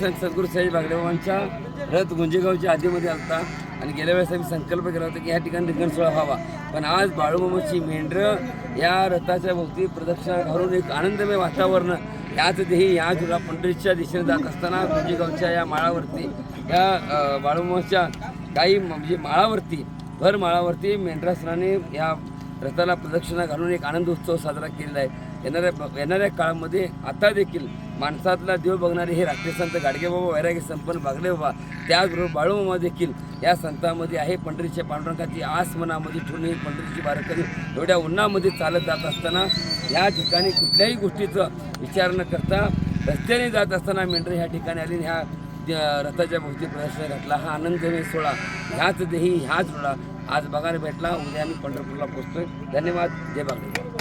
संत सद्गुरू साई बागडेबाबांच्या रथ गुंजेगावच्या आधीमध्ये आलता. आणि गेल्या वेळेस आम्ही संकल्प केला होता की या ठिकाणी रिंगण सोहळा व्हावा. पण आज बाळूमामाची मेंढरं या रथाच्या भोवती प्रदक्षिणा घालून एक आनंदमय वातावरण याच देही या जुला पंढरीच्या दिशेने जात असताना गुंजेगावच्या या माळावरती या अ, बाळूमामाच्या काही म्हणजे माळावरती भर माळावरती मेंढरासनाने या रथाला प्रदक्षिणा घालून एक आनंद उत्सव साजरा केलेला आहे. येणाऱ्या येणाऱ्या काळामध्ये आता देखील माणसातला देव बघणारे हे राष्ट्रीय संत गाडगेबाबा वैरागी संपन्न भागले बाबा त्याचबरोबर बाळूमामा देखील या संतांमध्ये आहे. पंढरीच्या पांडुरंगाची आस मनामध्ये ठेवून ही पंढरीची बारकरी एवढ्या उन्हामध्ये चालत जात असताना या ठिकाणी कुठल्याही गोष्टीचं विचार न करता रस्त्याने जात असताना मेंढर ह्या ठिकाणी आली आणि ह्या रथाच्या भोवती प्रदर्शन घातला. हा आनंदमय सोहळा ह्याच देही ह्याच रोळा आज बघायला भेटला. उद्या आम्ही पंढरपूरला पोचतोय धन्यवाद. जय बागडे.